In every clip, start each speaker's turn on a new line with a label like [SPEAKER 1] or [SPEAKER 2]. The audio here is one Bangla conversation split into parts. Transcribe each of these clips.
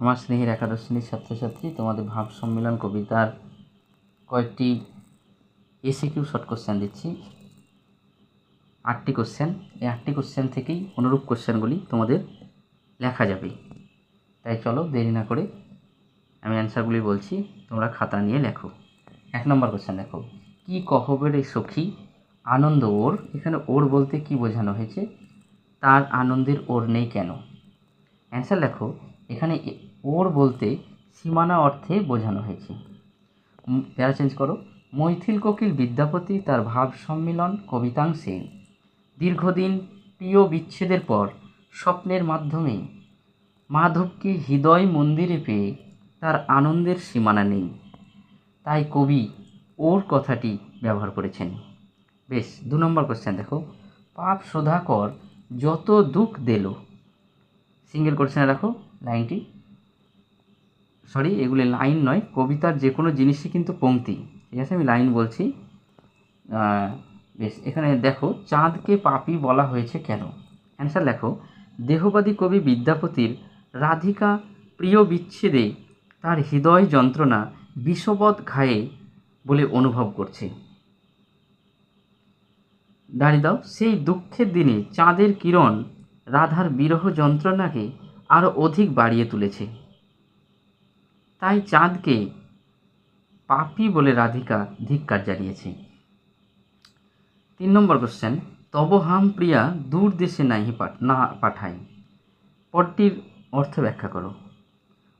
[SPEAKER 1] আমার স্নেহের একাদশ শ্রেণির ছাত্রছাত্রী, তোমাদের ভাব সম্মেলন কবিতার কয়েকটি এসিকিউ শর্ট কোশ্চেন দিচ্ছি। আটটি কোশ্চেন এই আটটি কোশ্চেন থেকেই অনুরূপ কোশ্চেনগুলি তোমাদের লেখা যাবে। তাই চলো দেরি না করে আমি অ্যান্সারগুলি বলছি, তোমরা খাতা নিয়ে লেখো। এক নম্বর কোশ্চেন দেখো। কি কহবের এই সখী? আনন্দ ওর। এখানে ওর বলতে কি বোঝানো হয়েছে? তার আনন্দের ওর নেই কেন? অ্যান্সার লেখো। এখানে ওর বলতে সীমানা অর্থে বোঝানো হয়েছে। প্যারা চেঞ্জ করো। মৈথিল কোকিল বিদ্যাপতি তার ভাব সম্মিলন কবিতাংশে দীর্ঘদিন প্রিয় বিচ্ছেদের পর স্বপ্নের মাধ্যমে মাধবকে হৃদয় মন্দিরে পেয়ে তার আনন্দের সীমানা নেই। তাই কবি ওর কথাটি ব্যবহার করেছেন। বেশ, দু নম্বর কোশ্চেন দেখো। পাপ শোধাকর যত দুঃখ দিল। সিঙ্গেল কোশ্চেনে রাখো, লাইনটি। সরি এগুলি লাইন নয়। কবিতার যে কোনো জিনিসই কিন্তু পংক্তি ঠিক আছে, আমি লাইন বলছি। বেশ, এখানে দেখো, চাঁদকে পাপি বলা হয়েছে কেন? অ্যান্সার লেখো। দেহবাদী কবি বিদ্যাপতির রাধিকা প্রিয় বিচ্ছেদে তার হৃদয় যন্ত্রণা বিষবৎ ঘায়ে বলে অনুভব করছে। দাঁড়িয়ে দাও, সেই দুঃখের দিনে চাঁদের কিরণ রাধার বিরহ যন্ত্রণাকে আরও অধিক বাড়িয়ে তুলেছে। তাই চাঁদকে পাপি বলে রাধিকা ধিক্কার জানিয়েছে। তিন নম্বর কোশ্চেন তব হাম প্রিয়া দূর দেশে পাঠ, না পাঠাই। পদটির অর্থ ব্যাখ্যা করো।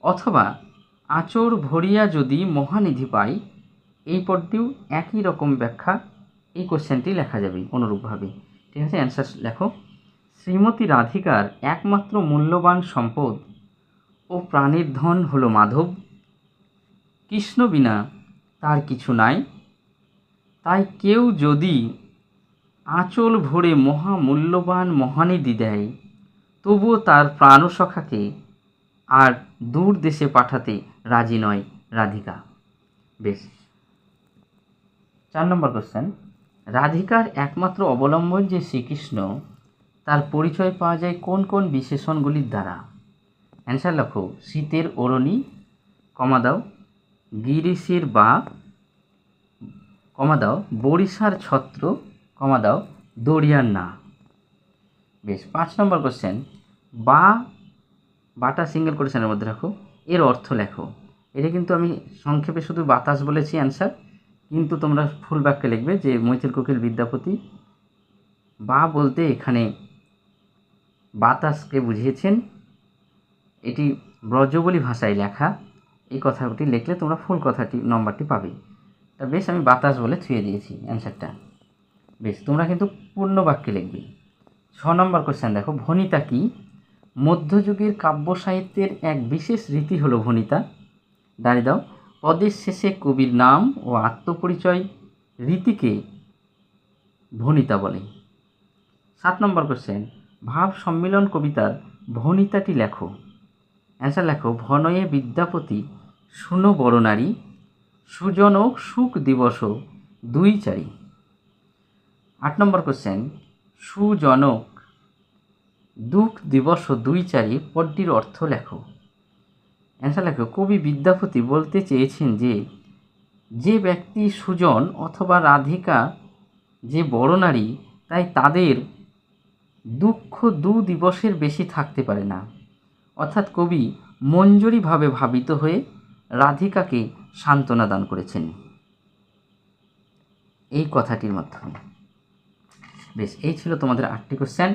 [SPEAKER 1] অথবা আচর ভরিয়া যদি মহানিধি পাই, এই পদটিও একই রকম ব্যাখ্যা এই কোশ্চেনটি লেখা যাবে অনুরূপভাবে। ঠিক আছে অ্যান্সার লেখো। শ্রীমতী রাধিকার একমাত্র মূল্যবান সম্পদ ও প্রাণীর ধন হলো মাধব। কৃষ্ণ বিনা তার কিছু নাই। তাই কেউ যদি আঁচল ভরে মহামূল্যবান মহানিধি দেয়, তবুও তার প্রাণসখাকে আর দূর দেশে পাঠাতে রাজি নয় রাধিকা। বেশ। চার নম্বর কোশ্চেন রাধিকার একমাত্র অবলম্বন যে শ্রীকৃষ্ণ, তার পরিচয় পাওয়া যায় কোন কোন বিশেষণগুলির দ্বারা? অ্যান্সার লেখো, শীতের ওড়নি কমা দাও। গিরিশের বা কমা দাও, বরিশার ছত্র, কমা দাও, দরিয়ার না। বেশ, পাঁচ নম্বর কোশ্চেন বা, বাটা সিঙ্গেল কোশ্চেনের মধ্যে রাখো, এর অর্থ লেখো। এটা কিন্তু আমি সংক্ষেপে শুধু বাতাস বলেছি অ্যান্সার কিন্তু তোমরা ফুল বাক্যে লিখবে যে মৈত্রী কোকিল বিদ্যাপতি, বা বলতে এখানে বাতাসকে বুঝিয়েছেন, এটি ব্রজবলি ভাষায় লেখা এই কথাটি লিখলে তোমরা ফুল কথাটি, নম্বরটি পাবে। তা বেশ, আমি বাতাস বলে ছুঁয়ে দিয়েছি অ্যান্সারটা। বেশ, তোমরা কিন্তু পূর্ণ বাক্যে লিখবে। ছ নম্বর কোশ্চেন দেখো, ভনিতা কি? মধ্যযুগের কাব্য সাহিত্যের এক বিশেষ রীতি হলো ভনিতা। দাঁড়িয়ে দাও, পদের শেষে কবির নাম ও আত্মপরিচয় রীতিকে ভনিতা বলে। সাত নম্বর কোশ্চেন ভাব সম্মিলন কবিতার ভনিতাটি লেখো। অ্যান্সার লেখো, ভনয়ে বিদ্যাপতি শুনো বড় নারী, সুজনক সুখ দিবস দুই চারি। আট নম্বর কোশ্চেন সুজনক দুঃখ দিবস দুই চারি পদটির অর্থ লেখো। অ্যান্সার লেখো, কবি বিদ্যাপতি বলতে চেয়েছেন যে যে ব্যক্তি সুজন অথবা রাধিকা যে বড় নারী, তাই তাদের দুঃখ দু দিবসের বেশি থাকতে পারে না। অর্থাৎ কবি মঞ্জুরিভাবে ভাবিত হয়ে রাধিকাকে সান্ত্বনা দান করেছেন। এই কথাটির মাধ্যমে। বেশ এই ছিল তোমাদের আটটি কোশ্চেন